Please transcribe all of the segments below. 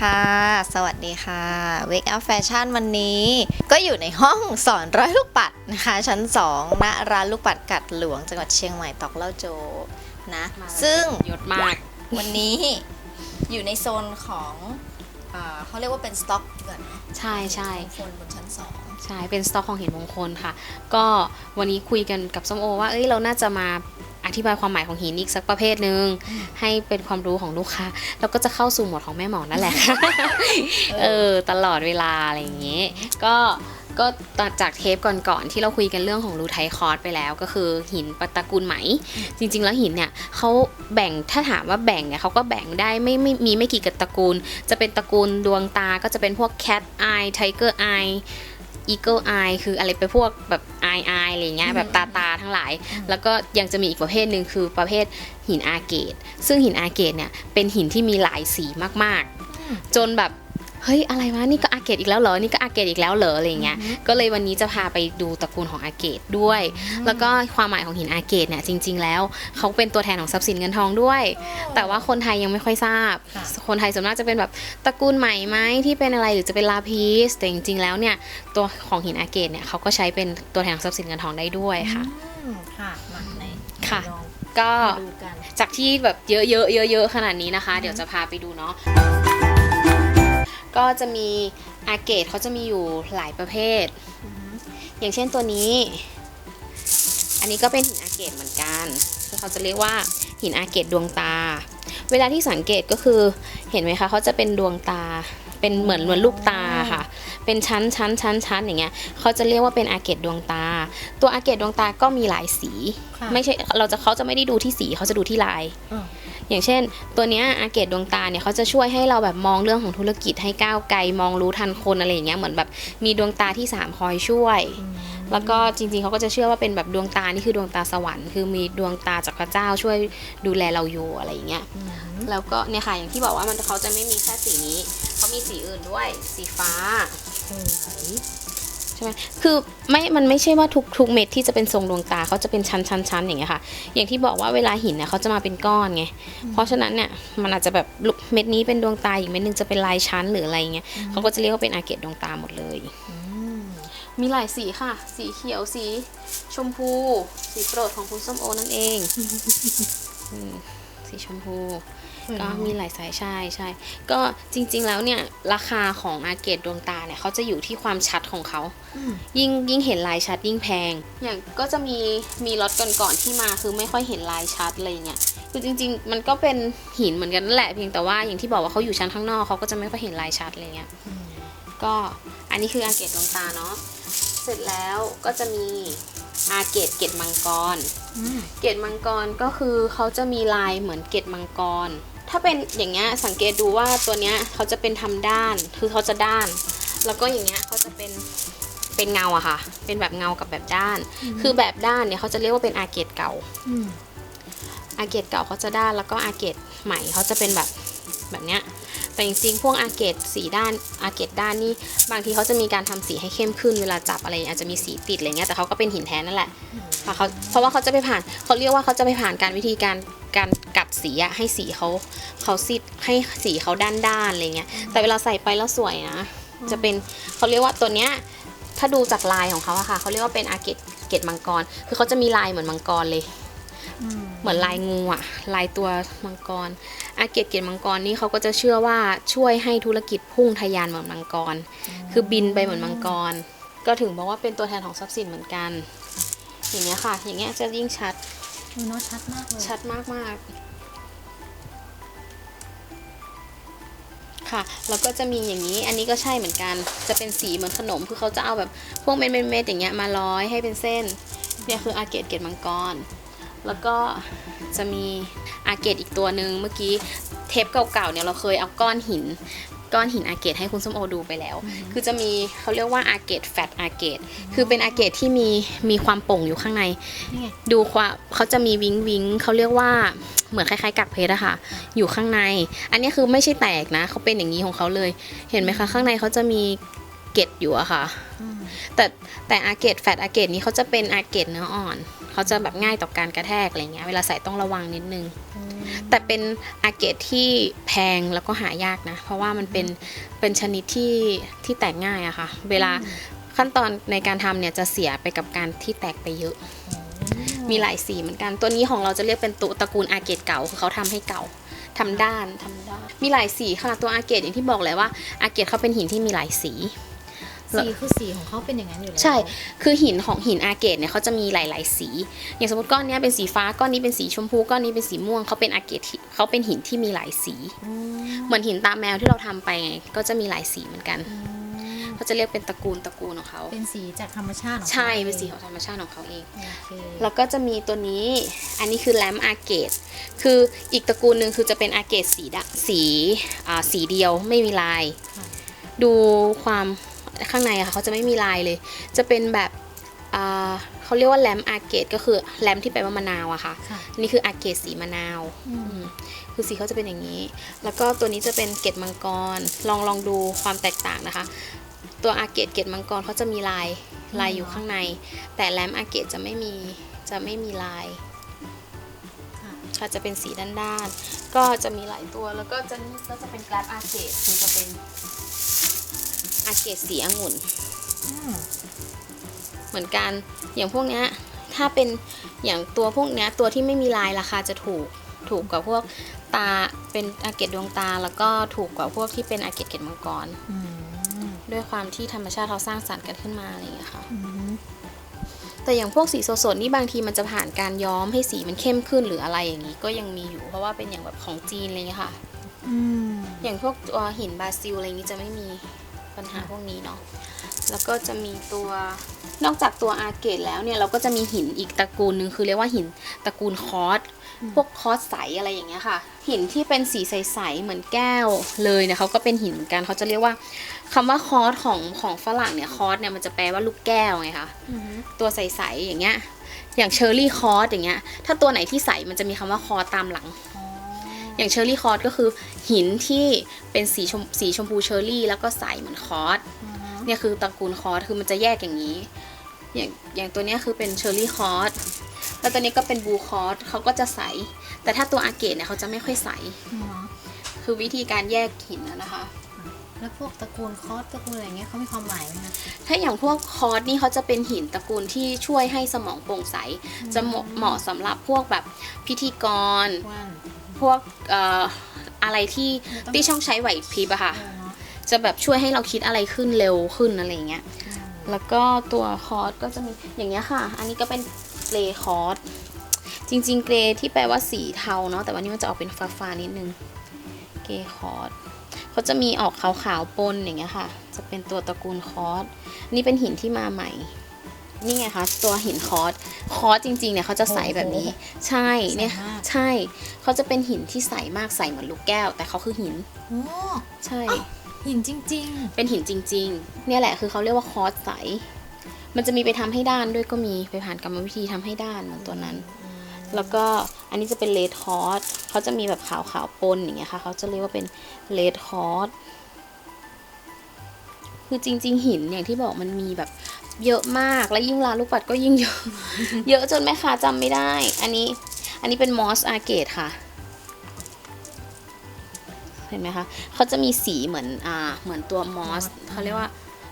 ดีค่ะ สวัสดีค่ะ Wake Up Fashion วันนี้ ก็อยู่ในห้องสอนร้อยลูกปัดนะคะ ชั้น2ณร้านลูกปัดกัดหลวงจังหวัดเชียงใหม่ตอกเล่าโจนะ ซึ่งยศมาก วันนี้อยู่ในโซนของอ่าเขาเรียกว่าเป็นสต็อกก่อนนะใช่ใช่โซนบนชั้น2ใช่เป็นสต็อกของเห็นมงคลค่ะ ก็วันนี้คุยกันกับส้มโอว่าเอ้ยเราน่าจะมา อธิบายความหมายของหินอีกสักประเภทหนึ่งให้เป็นความรู้ของลูกค้าแล้วก็จะเข้าสู่หมวดของแม่หมอนั่นแหละเออตลอดเวลาอะไรอย่างเงี้ยก็ก็ต่อจากเทปก่อนๆที่เราคุยกันเรื่องของรูไทคอร์สไปแล้ว ก็คือหินปตระกูลไหม จริง ๆ แล้วหินเนี่ยเขาแบ่งถ้าถามว่าแบ่งเนี่ยเขาก็แบ่งได้ไม่ไม่มีไม่กี่ตระกูล จะเป็นตระกูลดวงตาก็จะเป็นพวก cat eye tiger eye eagle eye คืออะไรไปพวกแบบ eye eye อะไรเงี้ยแบบตาตาทั้งหลาย แล้วก็ยังจะมีอีกประเภทหนึ่งคือประเภทหินอาเกต ซึ่งหินอาเกตเนี่ยเป็นหินที่มีหลายสีมากๆ จนแบบ เฮ้ยอะไรวะนี่ก็อาเกตอีกแล้วเหรอนี่ก็อาเกตอีกแล้วเหรออะไรเงี้ยก็เลยวันนี้จะพาไปดูตระกูลของอาเกตด้วย แล้วก็ความหมายของหินอาเกตเนี่ยจริง ๆ แล้วเขาเป็นตัวแทนของทรัพย์สินเงินทองด้วย แต่ว่าคนไทยยังไม่ค่อยทราบค่ะคนไทยส่วนมากจะเป็นแบบตระกูลใหม่ไหมที่เป็นอะไรหรือจะเป็นลาพีสแต่จริงๆแล้วเนี่ยตัวของหินอาเกตเนี่ยเขาก็ใช้เป็นตัวแทนของทรัพย์สินเงินทองได้ด้วยค่ะอืมค่ะมาไหนค่ะลองก็ดูกันจากที่แบบเยอะๆเยอะๆขนาดนี้นะคะ เดี๋ยวจะพาไปดูเนาะ ก็จะมีอาเกตเขาจะมีอยู่หลายประเภท อย่างเช่นตัวนี้ อันนี้ก็เป็นหินอาเกตเหมือนกันคือเขาจะเรียกว่าหินอาเกตดวงตา เวลาที่สังเกตก็คือเห็นไหมคะเขาจะเป็นดวงตา เป็นเหมือนเหมือนลูกตาค่ะ เป็นชั้นชั้นชั้นชั้นอย่างเงี้ยเขาจะเรียกว่าเป็นอาเกตดวงตา ตัวอาเกตดวงตาก็มีหลายสีค่ะไม่ใช่เราจะเขาจะไม่ได้ดูที่สีเขาจะดูที่ลาย อืมอย่างเช่น ตัวเนี้ยอาเกตดวงตาเนี่ยเขาจะช่วยให้เราแบบมองเรื่องของธุรกิจให้ก้าวไกลมองรู้ทันคนอะไรอย่างเงี้ยเหมือนแบบมีดวงตาที่สามคอยช่วย แล้วก็จริงๆเขาก็จะเชื่อว่าเป็นแบบดวงตานี่คือดวงตาสวรรค์คือมีดวงตาจากพระเจ้าช่วยดูแลเราอยู่อะไรอย่างเงี้ยอืมแล้วก็เนี่ยค่ะอย่างที่บอกว่ามันเขาจะไม่มีแค่สีนี้เขามีสีอื่นด้วยสีฟ้าสวยใช่ไหมคือไม่มันไม่ใช่ว่าทุกทุกเม็ดที่จะเป็นทรงดวงตาเขาจะเป็นชั้นชั้นชั้นอย่างเงี้ยค่ะ อย่างที่บอกว่าเวลาหินเนี่ยเขาจะมาเป็นก้อนไง เพราะฉะนั้นเนี่ยมันอาจจะแบบลุเม็ดนี้เป็นดวงตาอีกเม็ดหนึงจะเป็นลายชั้นหรืออะไรเงี้ยเขาก็จะเรียกว่าเป็นอาเกตดวงตาหมดเลยอืมมีหลายสีค่ะ สีเขียวสีชมพู สีโปรดของคุณส้มโอนั่นเองอืมสีชมพู ก็มีหลายสายใช่ใช่ก็จริง ๆ แล้วเนี่ยราคาของอาเกตดวงตาเนี่ยเขาจะอยู่ที่ความชัดของเขาอืมยิ่งยิ่งเห็นลายชัดยิ่งแพง อย่างก็จะมีมีล็อตก่อนๆที่มาคือไม่ค่อยเห็นลายชัดอะไรอย่างเงี้ยคือจริง ๆ มันก็เป็นหินเหมือนกันนั่นแหละเพียงแต่ว่าอย่างที่บอกว่าเขาอยู่ชั้นข้างนอกเขาก็จะไม่ค่อยเห็นลายชัดอะไรเงี้ยก็อันนี้คืออาเกตดวงตาเนาะเสร็จแล้วก็จะมีอาเกตเกตมังกรอืมเกตมังกรก็คือเขาจะมีลายเหมือนเกตมังกร ถ้าเป็นอย่างเงี้ยสังเกตดูว่าตัวเนี้ยเขาจะเป็นทำด้านคือเขาจะด้าน แล้วก็อย่างเงี้ยเขาจะเป็นเป็นเงาอะค่ะ เป็นแบบเงากับแบบด้าน คือแบบด้านเนี่ยเขาจะเรียกว่าเป็นอาเกตเก่าอืมอาเกตเก่าเขาจะด้านแล้วก็อาเกตใหม่เขาจะเป็นแบบแบบเนี้ย แต่จริงๆพวกอาเกตสีด้านอาเกตด้านนี่บางทีเขาจะมีการทำสีให้เข้มขึ้นเวลาจับอะไรอาจจะมีสีติดอะไรเงี้ยแต่เขาก็เป็นหินแท้นั่นแหละค่ะเขาเพราะว่าเขาจะไปผ่านเขาเรียกว่าเขาจะไปผ่านการวิธีการการกัดสีอะให้สีเขาเขาซิดให้สีเขาด้านด้านๆอะไรเงี้ยแต่เวลาใส่ไปแล้วสวยนะจะเป็นเขาเรียกว่าตัวเนี้ยถ้าดูจากลายของเขาอะค่ะเขาเรียกว่าเป็นอาเกตเกตมังกร คือเขาจะมีลายเหมือนมังกรเลย เหมือนลายงูอะลายตัวมังกรอาเกตเกตมังกรนี่เขาก็จะเชื่อว่าช่วยให้ธุรกิจพุ่งทะยานเหมือนมังกร คือบินไปเหมือนมังกร ก็ถึงบอกว่าเป็นตัวแทนของทรัพย์สินเหมือนกัน อย่างเงี้ยค่ะ อย่างเงี้ยจะยิ่งชัดดูเนาะชัดมากเลยชัดมากมากค่ะแล้วก็จะมีอย่างนี้อันนี้ก็ใช่เหมือนกัน จะเป็นสีเหมือนขนมคือเขาจะเอาแบบพวกเม็ดๆๆอย่างเงี้ยมาร้อยให้เป็นเส้นเนี่ยคืออาเกตเกตมังกร แล้วก็จะมีอาเกตอีกตัวหนึ่งเมื่อกี้เทปเก่าๆเนี่ยเราเคยเอาก้อนหินก้อนหินอาเกตให้คุณส้มโอดูไปแล้ว คือจะมีเขาเรียกว่าอาเกตแฟตอาเกตคือเป็นอาเกตที่มีมีความโป่งอยู่ข้างในนี่ไงดูความเขาจะมีวิงวิงเขาเรียกว่าเหมือนคล้ายๆกักเพชรอะค่ะ อยู่ข้างใน อันนี้คือไม่ใช่แตกนะเขาเป็นอย่างนี้ของเขาเลย เห็นไหมคะ ข้างในเขาจะมี เกล็ดอยู่อะค่ะอืมแต่แต่อาเกตแฟตอาเกตนี้เขาจะเป็นอาเกตเนื้ออ่อน เขาจะแบบง่ายต่อการกระแทกอะไรเงี้ย เวลาใส่ต้องระวังนิดนึง แต่เป็นอาเกตที่แพงแล้วก็หายากนะ เพราะว่ามันเป็นเป็นชนิดที่ที่แตกง่ายอะค่ะ เวลาขั้นตอนในการทำเนี่ยจะเสียไปกับการที่แตกไปเยอะ มีหลายสีเหมือนกัน ตัวนี้ของเราจะเรียกเป็นตัวตระกูลอาเกตเก่า คือเขาทำให้เก่าทำด้านทำด้าน มีหลายสีค่ะ ตัวอาเกตอย่างที่บอกเลยว่าอาเกตเขาเป็นหินที่มีหลายสี สีคือสีของเขาเป็นอย่างนั้นอยู่แล้วใช่ คือหินของหินอาเกตเนี่ยเขาจะมีหลาย ๆ สี อย่างสมมติก้อนเนี้ยเป็นสีฟ้าก้อนนี้เป็นสีชมพูก้อนนี้เป็นสีม่วงเขาเป็นอาเกตที่เขาเป็นหินที่มีหลายสีอืมเหมือนหินตาแมวที่เราทำไปไงก็จะมีหลายสีเหมือนกันอืมเขาจะเรียกเป็นตระกูลตระกูลของเขาเป็นสีจากธรรมชาติของขาใช่เป็นสีของธรรมชาติของเขาเองโอเคแล้วก็จะมีตัวนี้อันนี้คือแลมอาเกตคืออีกตระกูลหนึ่งคือจะเป็นอาเกตสีดะสีอ่าสีเดียวไม่มีลายค่ะดูความ ข้างในอะค่ะเขาจะไม่มีลายเลย จะเป็นแบบอ่าเขาเรียกว่าแลมอาเกตก็คือแลมที่แปลว่ามะนาวอะค่ะค่ะอันนี้คืออาเกตสีมะนาวอืมอืมคือสีเขาจะเป็นอย่างนี้ แล้วก็ตัวนี้จะเป็นเกตมังกร ลองลองดูความแตกต่างนะคะ ตัวอาเกตเกตมังกรเขาจะมีลายลายอยู่ข้างใน แต่แลมอาเกตจะไม่มีจะไม่มีลายค่ะค่ะจะเป็นสีด้านๆ ก็จะมีหลายตัว แล้วก็จะนี่ก็จะเป็นกราฟอาเกตคือจะเป็น อาเกตสีองุ่นอืมเหมือนกันอย่างพวกเนี้ยถ้าเป็นอย่างตัวพวกเนี้ยตัวที่ไม่มีลายราคาจะถูกถูกกว่าพวกตาเป็นอาเกตดวงตา แล้วก็ถูกกว่าพวกที่เป็นอาเกตเกตมังกรอืมด้วยความที่ธรรมชาติเขาสร้างสรรค์กันขึ้นมาอะไรอย่างเงี้ยค่ะอืมแต่อย่างพวกสีสดๆนี่บางทีมันจะผ่านการย้อมให้สีมันเข้มขึ้นหรืออะไรอย่างนี้ก็ยังมีอยู่ เพราะว่าเป็นอย่างแบบของจีนอะไรเงี้ยค่ะอืมอย่างพวกตัวหินบราซิลอะไรอย่างนี้จะไม่มี ปัญหาพวกนี้เนาะแล้วก็จะมีตัวนอกจากตัวอาร์เกตแล้วเนี่ยเราก็จะมีหินอีกตระกูลหนึ่งคือเรียกว่าหินตระกูลคอสพวกคอสใสอะไรอย่างเงี้ยค่ะ หินที่เป็นสีใสๆเหมือนแก้วเลยเนี่ยเขาก็เป็นหินเหมือนกันเขาจะเรียกว่าคำว่าคอสของของฝรั่งเนี่ยคอสเนี่ยมันจะแปลว่าลูกแก้วไงคะอืมตัวใสๆอย่างเงี้ยอย่างเชอร์รี่คอสอย่างเงี้ยถ้าตัวไหนที่ใสมันจะมีคำว่าคอสตามหลัง อ๋ออย่างเชอร์รี่คอสก็คือหินที่เป็นสีชมสีชมพูเชอร์รี่ แล้วก็ใสเหมือนคอสอืมเนี่ยคือตระกูลคอสคือมันจะแยกอย่างนี้ อย่างอย่างตัวเนี้ยคือเป็นเชอร์รี่คอสแล้วตัวนี้ก็เป็นบลูคอสเขาก็จะใส แต่ถ้าตัวอาเกตเนี่ยเขาจะไม่ค่อยใสอืมคือวิธีการแยกหินนะนะคะ แล้วพวกตระกูลคอสตระกูลอะไรเงี้ยเขามีความหมายไหมคะถ้าอย่างพวกคอสนี่เขาจะเป็นหินตระกูลที่ช่วยให้สมองโปร่งใส จะเหมาะเหมาะสำหรับพวกแบบพิธีกรว่าน พวกเอ่ออะไรที่ที่ช่องใช้ไหวพริบอะค่ะเออเนาะจะแบบช่วยให้เราคิดอะไรขึ้นเร็วขึ้นอะไรอย่างเงี้ยอืมแล้วก็ตัวคอร์สก็จะมีอย่างเงี้ยค่ะ อันนี้ก็เป็นเกรย์คอร์สจริง ๆ เกรย์ที่แปลว่าสีเทาเนาะแต่วันนี้มันจะออกเป็นฟ้าๆนิดนึง เกรย์คอร์สเขาจะมีออกขาวๆปนอย่างเงี้ยค่ะ จะเป็นตัวตระกูลคอร์สนี่เป็นหินที่มาใหม่ นี่ไงคะตัวหินคอร์สคอร์สจริงๆเนี่ยเขาจะใสแบบนี้ ใช่เนี่ยใสมากใช่เขาจะเป็นหินที่ใสมากใสเหมือนลูกแก้ว แต่เขาคือหินโอ้ใช่ หินจริงเป็นหินจริง ๆ เนี่ยแหละคือเขาเรียกว่าคอร์สใส มันจะมีไปทำให้ด้านด้วยก็มีไปผ่านกรรมวิธีทำให้ด้านเหมือนตัวนั้นๆอืมแล้วก็อันนี้จะเป็นเลดคอร์สเขาจะมีแบบขาวขาวๆปนอย่างเงี้ยค่ะเขาจะเรียกว่าเป็นเลดคอร์สคือจริง ๆ หินอย่างที่บอกมันมีแบบ เยอะมากและยิ่งร้านลูกปัดก็ยิ่งเยอะ เยอะจนแม่ค้าจำไม่ได้ อันนี้อันนี้เป็นมอสอาเกตค่ะ เห็นไหมคะเขาจะมีสีเหมือนอ่าเหมือนตัวมอสเขาเรียกว่า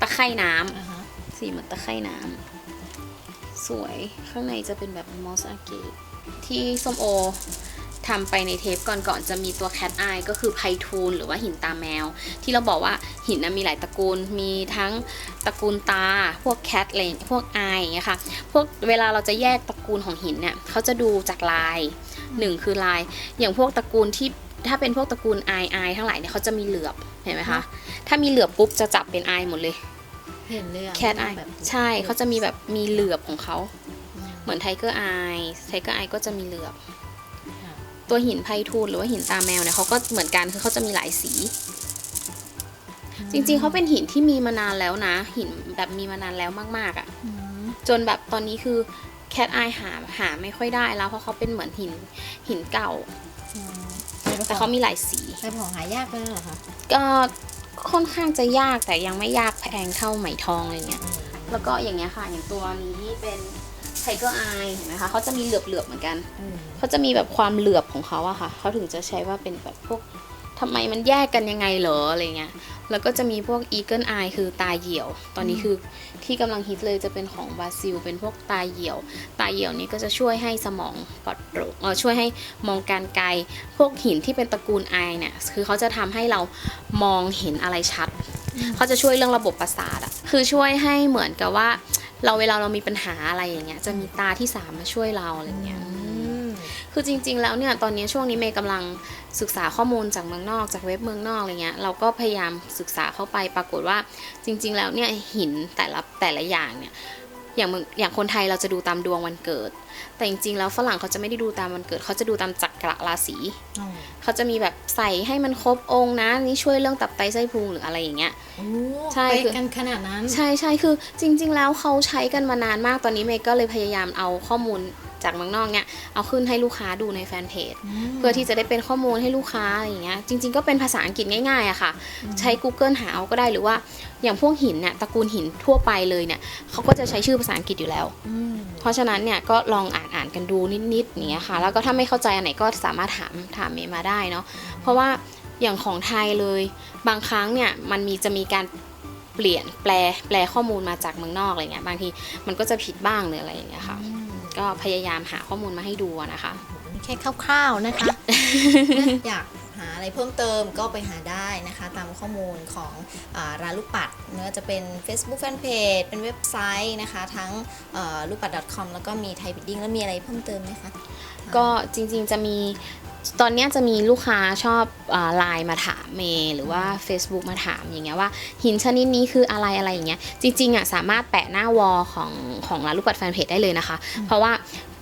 ตะไคร่น้ำอ่าฮะสีเหมือนตะไคร่น้ำสวยข้างในจะเป็นแบบมอสอาเกตที่ส้มโอ ทำไปในเทปก่อนๆจะมีตัวแคทอายก็คือไพทูลหรือว่าหินตาแมว ที่เราบอกว่าหินนะมีหลายตระกูลมีทั้งตระกูลตา พวกแคทอะไรอย่างพวกอายอย่างเงี้ยค่ะพวกเวลาเราจะแยกตระกูลของหินเนี่ยเขาจะดูจากลายหนึ่งคือลาย อย่างพวกตระกูลที่ถ้าเป็นพวกตระกูลอายอายทั้งหลายเนี่ยเขาจะมีเหลือบเห็นไหมคะถ้ามีเหลือบปุ๊บจะจับเป็นอายหมดเลยเห็นเลยอะแคทไอแบบใช่เขาจะมีแบบมีเหลือบของเขาอืมเหมือนไทเกอร์ไอไทเกอร์ไอก็จะมีเหลือบค่ะ ตัวหินไพทูลหรือว่าหินตาแมวเนี่ยเขาก็เหมือนกันคือเขาจะมีหลายสี จริงๆเขาเป็นหินที่มีมานานแล้วนะ หินแบบมีมานานแล้วมากๆอะ่ะอืมจนแบบตอนนี้คือแคทไอหาหาไม่ค่อยได้แล้วเพราะเขาเป็นเหมือนหินหินเก่าอืมแต่เขามีหลายสีแต่ของหายากเลยเหรอคะก็ค่อนข้างจะยากแต่ยังไม่ยากแพงเท่าไหมทองอะไรเงี้ยอืมแล้วก็อย่างเงี้ยค่ะอย่างตัวนี้เป็น ไทเกอร์ไอเห็นไหมคะเขาจะมีเหลือบๆเหมือนกัน เขาจะมีแบบความเหลือบของเขาอะค่ะ เขาถึงจะใช้ว่าเป็นแบบพวกทำไมมันแยกกันยังไงเหรออะไรเงี้ย แล้วก็จะมีพวก Eagle Eye คือตาเหี่ยว ตอนนี้คือที่กำลังฮิตเลยจะเป็นของบราซิล เป็นพวกตาเหี่ยว ตาเหี่ยวนี้ก็จะช่วยให้สมองปลอดโปร่งเออช่วยให้มองการไกล พวกหินที่เป็นตระกูลไอเนี่ย คือเขาจะทำให้เรามองเห็นอะไรชัด เขาจะช่วยเรื่องระบบประสาทอะคือช่วยให้เหมือนกับว่า เราเวลาเรามีปัญหาอะไรอย่างเงี้ยจะมีตาที่สามมาช่วยเราอะไรเงี้ยคือจริง ๆ แล้วเนี่ยตอนนี้ช่วงนี้เมย์กำลังศึกษาข้อมูลจากเมืองนอกจากเว็บเมืองนอกอะไรเงี้ยเราก็พยายามศึกษาเข้าไปปรากฏว่าจริง ๆ แล้วเนี่ยหินแต่ละแต่ละอย่างเนี่ย อย่างเมืองอย่างคนไทยเราจะดูตามดวงวันเกิด แต่จริงๆแล้วฝรั่งเขาจะไม่ได้ดูตามวันเกิด เขาจะดูตามจักรราศีเขาจะมีแบบใส่ให้มันครบองค์นะ นี่ช่วยเรื่องตับไตไส้พุงหรืออะไรอย่างเงี้ยโอ้ใช่ไปคือกันขนาดนั้น ใช่ใช่คือจริง ๆ แล้วเขาใช้กันมานานมากตอนนี้เมย์ก็เลยพยายามเอาข้อมูล จากเมืองนอกเนี่ยเอาขึ้นให้ลูกค้าดูในแฟนเพจเพื่อที่จะได้เป็นข้อมูลให้ลูกค้าอะไรอย่างเงี้ยจริง ๆก็เป็นภาษาอังกฤษง่ายๆอะค่ะ ใช้ Google หาเอาก็ได้หรือว่าอย่างพวกหินเนี่ยตระกูลหินทั่วไปเลยเนี่ยเขาก็จะใช้ชื่อภาษาอังกฤษอยู่แล้วอืมเพราะฉะนั้นเนี่ยก็ลองอ่านอ่านกันดูนิดๆอย่างเงี้ยค่ะ แล้วก็ถ้าไม่เข้าใจอันไหนก็สามารถถามถามเมย์มาได้เนาะเพราะว่าอย่างของไทยเลย บางครั้งเนี่ยมันมีจะมีการเปลี่ยนแปลแปลข้อมูลมาจากเมืองนอกอะไรเงี้ยบางทีมันก็จะผิดบ้างหรืออะไรอย่างเงี้ยค่ะ ก็พยายามหาข้อมูลมาให้ดูอะนะคะนี่แค่คร่าวๆนะคะ อยากหาอะไรเพิ่มเติมก็ไปหาได้นะคะ ตามข้อมูลของอาร้านลูกปัดไม่ว่าจะเป็น Facebook Fanpage เป็นเว็บไซต์นะคะ ทั้งลูกปัด .com แล้วก็มีไทยบิดดิ้งแล้วมีอะไรเพิ่มเติมไหมคะ ก็จริงๆจะมี ตอนเนี้ยจะมีลูกค้าชอบไลน์มาถามเมย์หรือว่า Facebook มาถามอย่างเงี้ยว่าหินชนิดนี้คืออะไรอะไรอย่างเงี้ยจริงๆอะสามารถแปะหน้าวอลของของร้านลูกปัดแฟนเพจได้เลยนะคะ เพราะว่า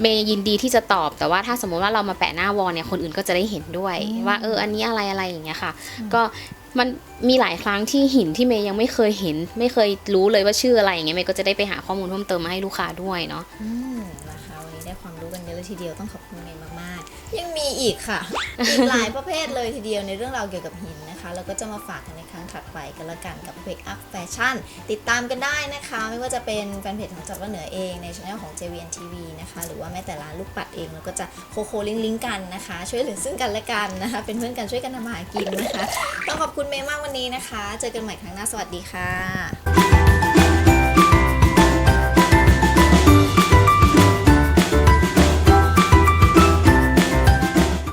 เมย์ยินดีที่จะตอบแต่ว่าถ้าสมมุติว่าเรามาแปะหน้าวอลเนี่ยคนอื่นก็จะได้เห็นด้วยอืมว่าเอออันนี้อะไรอะไรอย่างเงี้ยค่ะ ก็มันมีหลายครั้งที่หินที่เมย์ยังไม่เคยเห็น ไม่เคยรู้เลยว่าชื่ออะไรอย่างเงี้ยเมย์ก็จะได้ไปหาข้อมูลเพิ่มเติมมาให้ลูกค้าด้วยเนาะอืมนะคะวันนี้ได้ความรู้กันเยอะเลยทีเดียวต้องขอบคุณเมย์มากๆ ยังมีอีกค่ะ อีกหลายประเภทเลยทีเดียวในเรื่องราวเกี่ยวกับหินนะคะแล้วก็จะมาฝากกันในครั้งถัดไปกันละกันกับ Wake Up Fashion ติดตามกันได้นะคะ ไม่ว่าจะเป็นแฟนเพจของจับว่าเหนือเองในช่องของ JVN TV นะคะ หรือว่าแม้แต่ร้านลูกปัดเองเราก็จะโคโคลิงลิงก์กันนะคะ ช่วยเหลือซึ่งกันและกันนะคะ เป็นเพื่อนกันช่วยกันทำมาหากินนะคะต้องขอบคุณเมย์มากวันนี้นะคะ เจอกันใหม่ครั้งหน้าสวัสดีค่ะ